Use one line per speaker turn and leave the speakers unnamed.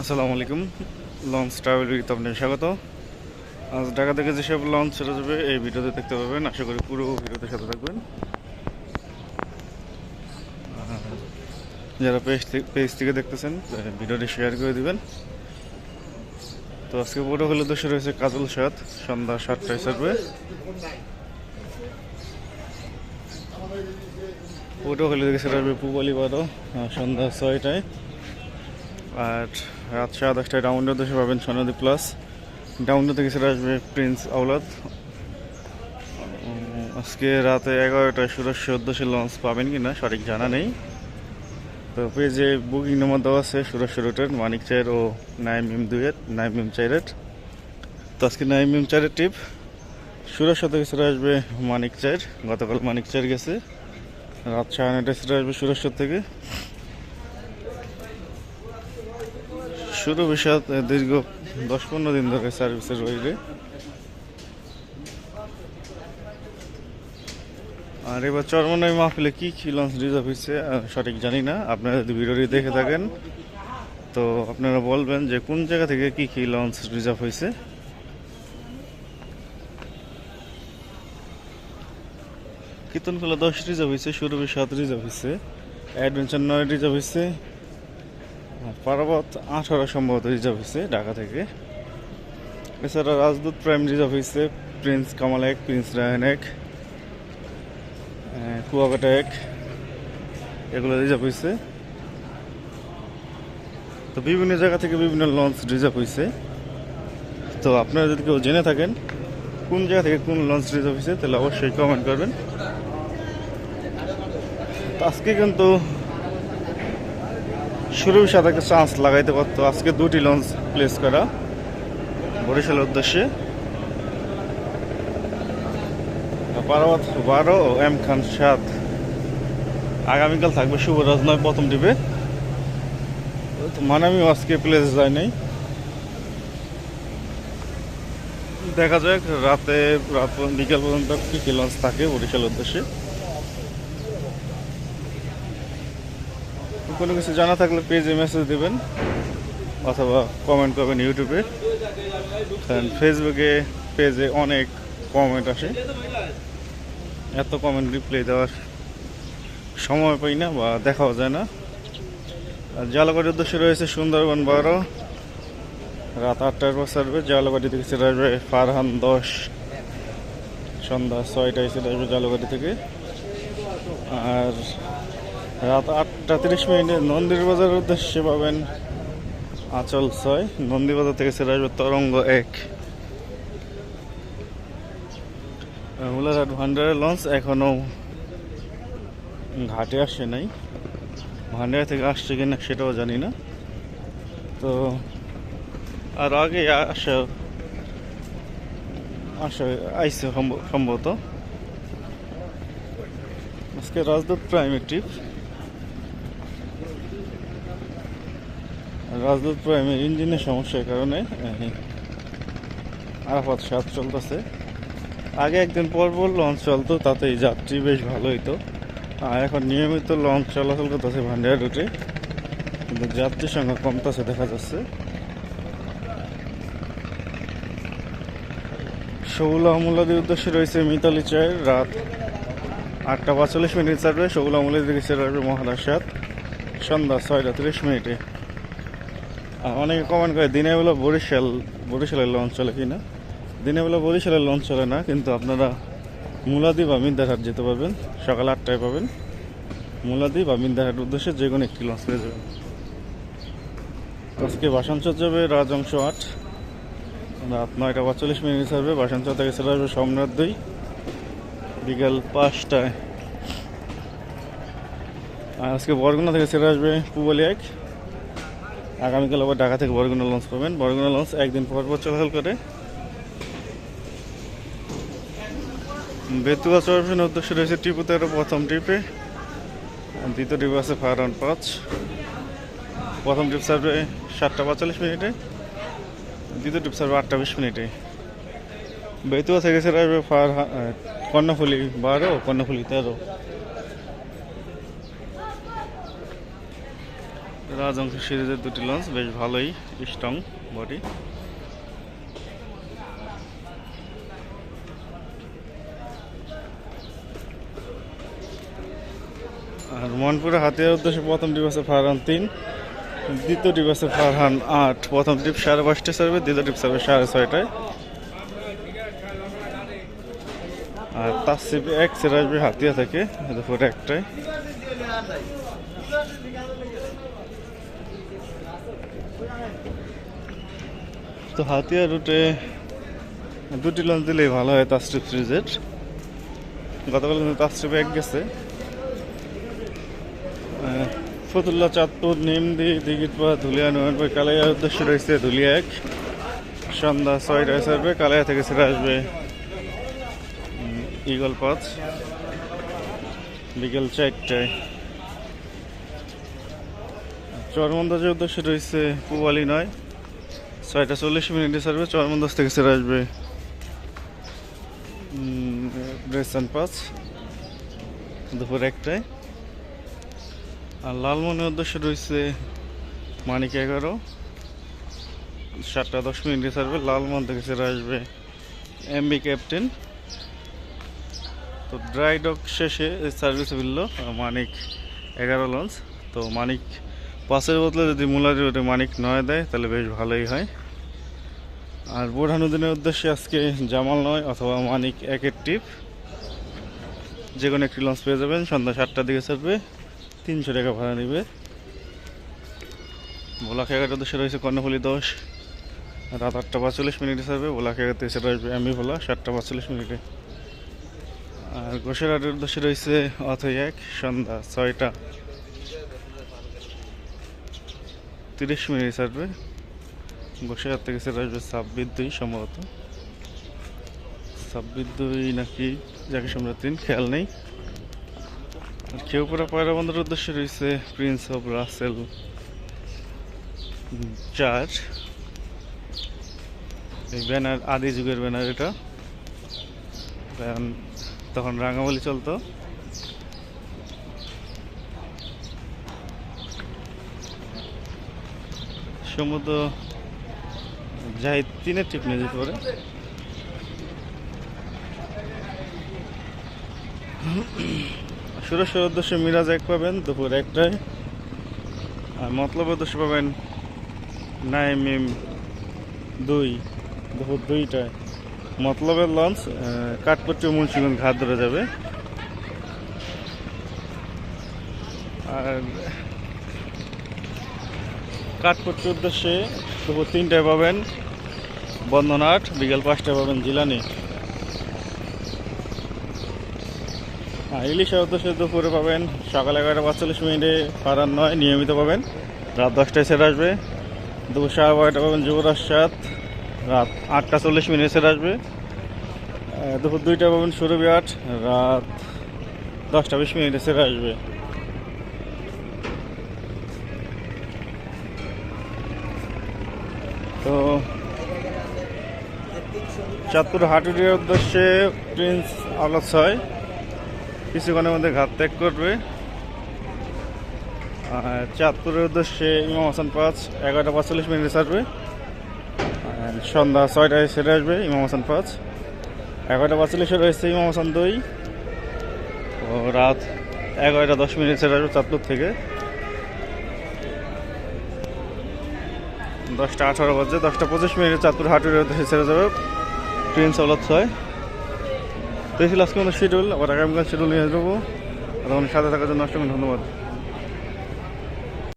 আসসালামু আলাইকুম। Launch travel with আপনাদের স্বাগত। আজ ঢাকা থেকে যেসব লঞ্চ ছেড়ে যাবে, এই ভিডিওতে দেখতে পাবেন। আশা করি পুরো ভিডিওতে সাথে থাকবেন। যারা পেজ পেজ থেকে দেখতেছেন ভিডিওটি শেয়ার করে দিবেন। তো আজকে পুরো হলে দেশে রয়েছে কাজল সাত সন্ধ্যা সাতটায় ছাড়বে। পুরো হলে দেখে সেটা হবে পুবালি বারো সন্ধ্যা ছয়টায়। আর রাত সাড়ে দশটায় ডাউনলোড দেশে পাবেন সোনাদি প্লাস ডাউনলোড থেকে সেটা আসবে প্রিন্স আওলাদ আজকে রাতে এগারোটায় সুরস্য উদ্দেশ্যে লঞ্চ পাবেন কি না সঠিক জানা নেই। তো পেজে বুকিং নম্বর দেওয়া আছে সুরস্য রুটের মানিক চায়ের ও নাইম মিম দুয়ের নাইম মিম চাইরের তো আজকে নাইম মিম চাইরের টিপ সুরস্য থেকে সেটা আসবে মানিক চায়ের, গতকাল মানিক চায়ের গেছে। রাত সাড়ে নটায় সেটা আসবে সুরেশ্বর থেকে। শুরু বিষয় দীর্ঘ দশ পনেরো দিন ধরে সার্ভিসের রয়েছে আর এবার চরমনাই মাহফিলে কি কি লঞ্চ রিজার্ভ হয়েছে সঠিক জানি না। আপনারা যদি ভিডিওটি দেখে থাকেন, তো আপনারা বলবেন যে কোন জায়গা থেকে কি কি লঞ্চ রিজার্ভ হয়েছে কীর্তনখোলা দশ রিজার্ভ হয়েছে সুরভি সাত রিজার্ভ হয়েছে অ্যাডভেঞ্চার নয় রিজার্ভ হয়েছে পারাবত আঠারো সম্ভবত রিজার্ভ হয়েছে ঢাকা থেকে। এছাড়া রাজদূত প্রাইম রিজার্ভ হয়েছে প্রিন্স কামাল এক প্রিন্স রায়ন এক কুয়াকাটা এক, এগুলো রিজার্ভ হয়েছে। তো বিভিন্ন জায়গা থেকে বিভিন্ন লঞ্চ রিজার্ভ হয়েছে। তো আপনারা যদি কেউ জেনে থাকেন কোন জায়গা থেকে কোন লঞ্চ রিজার্ভ হয়েছে, তাহলে অবশ্যই কমেন্ট করবেন। আজকে কিন্তু শুরু সাথে চান্স লাগাইতে পারতো। আজকে দুটি লঞ্চ প্লেস করা। বরিশালের উদ্দেশ্যে। পারাবাত বারো এম খান সাত আগামীকাল থাকবে শুভরাজ নয় প্রথম মানে আমি আজকে প্লেস যাই নাই। দেখা যাক রাতে রাত বিকেল পর্যন্ত কি কি লঞ্চ থাকে বরিশালের উদ্দেশ্যে। কোনো কিছু জানা থাকলে পেজে মেসেজ দেবেন, অথবা কমেন্ট করবেন ইউটিউবে কারণ ফেসবুকে পেজে অনেক কমেন্ট আসে। এত কমেন্ট রিপ্লাই দেওয়ার সময় পাই না বা দেখাও যায় না। আর জালাবাড়ির উদ্দেশ্যে রয়েছে সুন্দরবন বারো। রাত আটটার পর সার্ভে জালাবাড়ি থেকে সেটা আসবে ফারহান দশ। সন্ধ্যা ছয়টায় সেটা আসবে জালাবাড়ি থেকে। আর রাত আটটা তিরিশ মিনিটে নন্দীর বাজারের উদ্দেশ্যে পাবেন আচল ছয়, নন্দীবাজার থেকে সেটা আসবে তরঙ্গ এক। হুলারহাট ভান্ডারের লঞ্চ এখনও ঘাটে আসে নাই। ভান্ডার থেকে আসছে কিনা সেটাও জানি না। তো আর আগে আসা আসা আইসে সম্ভ- সম্ভবত। আজকে রাজদূত প্রাইমের ট্রিপ রাজদূত প্রাইমের ইঞ্জিনের সমস্যার কারণে আরাফাত সাত চলতেছে। আগে একদিন পর পর লঞ্চ চলতো তাতে যাত্রী বেশ ভালো হইতো। আর এখন নিয়মিত লঞ্চ চলাচল করতেছে ভান্ডার রুটে। কিন্তু যাত্রীর সংখ্যা কমতেছে, দেখা যাচ্ছে। শৌলা আমুলাদের উদ্দেশ্যে রয়েছে মিতালি চায়ের রাত আটটা পাঁচচল্লিশ মিনিট ছাড়বে শৌলা আমুলের দিকে ছেড়ে আসবে মহারাষ্ট্র সন্ধ্যা ছয়টা তিরিশ মিনিটে। অনেকে কমেন্ট করে দিনের বেলা বরিশাল, বরিশালের লঞ্চ চলে কিনা দিনের বেলা বরিশালের লঞ্চ চলে না, কিন্তু আপনারা মুলাদি বা মিন্দারহাট যেতে পারবেন, সকাল আটটায় পাবেন। মুলাদি বা মিন্দারহাট উদ্দেশ্যে যে কোনো একটি লঞ্চ পেয়ে যাবেন। আজকে বাসাঞ্চর যাবে রাজংশ আট। রাত নয়টা পাঁচচল্লিশ মিনিট ছাড়বে বাসাঞ্চর থেকে চলে আসবে সোমনাথ দুই, বিকাল পাঁচটায়। আজকে বরগুনা থেকে ছেড়ে আসবে পুবলি এক। আগামীকাল আবার ঢাকা থেকে বরগুনা লঞ্চ পাবেন। বরগুনা লঞ্চ একদিন পর পর চলাচল করে। বেতুয়া চরফিনের উদ্দেশ্যে রয়েছে টিপু তেরো প্রথম ট্রিপে দ্বিতীয় ট্রিপ আছে ফারান পাঁচ। প্রথম ট্রিপ সার্ভে সাতটা পঁয়তাল্লিশ মিনিটে। দ্বিতীয় ট্রিপ সার্ভে আটটা বিশ মিনিটে। বেতুয়া থেকে আসবে ফার কর্ণফুলি বারো, কর্ণফুলি তেরো। রাজংশ সিরিজের দুটি লঞ্চ বেশ ভালোই স্ট্রং বডি আর মনপুরে হাতিয়ার উদ্দেশ্যে প্রথম টিপ আছে ফারহান তিন, দ্বিতীয় টিপ আছে ফারহান আট, প্রথম টিপ সাড়ে পাঁচটায় সার্ভে দ্বিতীয় টিপ সার্ভে সাড়ে ছয়টায়। আর তার সিপি এক সেরা আসবে হাতিয়া থেকে, দুপুর একটায়। তো হাতিয়া রুটে দুটি লঞ্চ দিলেই ভালো হয় তাস্ট্রিপ সিরিজের গতকাল কিন্তু তাস্ট্রিপ এক গেছে। ফতুল্লা, চাঁদপুর, নিমদি দিগিরপা ধুলিয়া নয়নপুর কালাইয়ার উদ্দেশ্য রয়েছে ধুলিয়া এক। সন্ধ্যা ছয়টায় সারবে কালাইয়া থেকে ছেড়ে আসবে ইগল পাঁচ বিকেল চারটায়। চরমন্দাজের উদ্দেশ্যে রয়েছে পুবালি নয়। ছয়টা চল্লিশ মিনিটে সারবে চরমন্দাজ থেকে ছেড়ে আসবে। ড্রেসান পাঁচ, দুপুর একটায়। আর লালমনের উদ্দেশ্যে রয়েছে মানিক এগারো। সাতটা দশ মিনিটে সারবে লালমন থেকে ছেড়ে আসবে এমবি ক্যাপ্টেন। তো ড্রাই ডক শেষে সার্ভিস মিলল মানিক এগারো লঞ্চ। তো মানিক পাঁচের বদলে যদি মুলারি মানিক নয় দেয়, তাহলে বেশ ভালোই হয়। আর বোরহানুদ্দিনের উদ্দেশ্যে আজকে জামাল নয় অথবা মানিক একের টিপ। যে কোনো একটি লঞ্চ পেয়ে যাবেন, সন্ধ্যা সাতটার দিকে ছাড়বে, তিনশো টাকা ভাড়া নেবে। ভোলাখ এগারোটার উদ্দেশ্যে রয়েছে কর্ণফুলি দশ। রাত আটটা পাঁচচল্লিশ মিনিটে ছাড়বে ভোলাখ এগারোতে সেটা আসবে এমবি ভোলা, সাতটা পাঁচচল্লিশ মিনিটে। আর গোসেরহাটের উদ্দেশ্যে রয়েছে অথই এক, সন্ধ্যা ছয়টা। তিরিশ মিনিট ছাড়বে গোসেরহাট থেকে সেটা আসবে ছাব্বিশ দুই সম্ভবত। ছাব্বিশ দুই নাকি, যাকে তিন, খেয়াল নেই। আর খেউপুরা পয়রা বন্দরের উদ্দেশ্যে রয়েছে প্রিন্স অফ রাসেল চার এই ব্যানার, আদি যুগের ব্যানার এটা। তখন রাঙামালি চলতো। সমুদ্র যাই তিনের ঠিক নিয়ে যেতে পারে। সুরেশ্বর উদ্দেশ্যে মিরাজ এক পাবেন, দুপুর একটায়। আর মতলব উদ্দেশ্যে পাবেন নাইমিম দুই, দুপুর দুইটায়। মতলবের লঞ্চ কাঠপট্টি মুন্সিগঞ্জ ঘাট ধরে যাবে। আর কাঠপট্টির উদ্দেশ্যে দুপুর তিনটায় পাবেন বন্দনাট, বিকেল পাঁচটায় পাবেন জিলানি। আর ইলিশের উদ্দেশ্যে দুপুরে পাবেন সকাল এগারোটা পাঁচচল্লিশ মিনিটে পাড়ার নয়, নিয়মিত পাবেন। রাত দশটায় সেরে আসবে। দুপুর সাড়ে বারোটা পাবেন যুবরাজ সাত, রাত আটটা চল্লিশ মিনিটে সেরে আসবে। দুপুর দুইটা পাবেন সুরভি আট, রাত দশটা বিশ মিনিটে সেরে আসবে। তো চাঁদপুর হাটুরিয়ার উদ্দেশ্যে প্রিন্স আলাদ ছয় কিছুক্ষণের মধ্যে ঘাত ত্যাগ করবে। আর চাঁদপুরের উদ্দেশ্যে ইমাম হাসান পাঁচ, এগারোটা পাঁচচল্লিশ মিনিটে ছাড়বে। সন্ধ্যা ছয়টায় সেরে আসবে ইমাম হাসান পাঁচ। এগারোটা পাঁচচল্লিশে রয়েছে ইমাম হাসান দুই। ও রাত এগারোটা দশ মিনিট সেরে আসবে চাঁদপুর থেকে। দশটা আঠারো বাজে, দশটা পঁচিশ মিনিটে চাঁদপুর উদ্দেশ্যে ছেড়ে যাবে ট্রেন চলত ছয়। তো এই ছিল আজকে শিডিউল আবার আগামীকাল শিডিউল নিয়ে যাব আর আমাদের সাথে থাকার জন্য অসংখ্য ধন্যবাদ।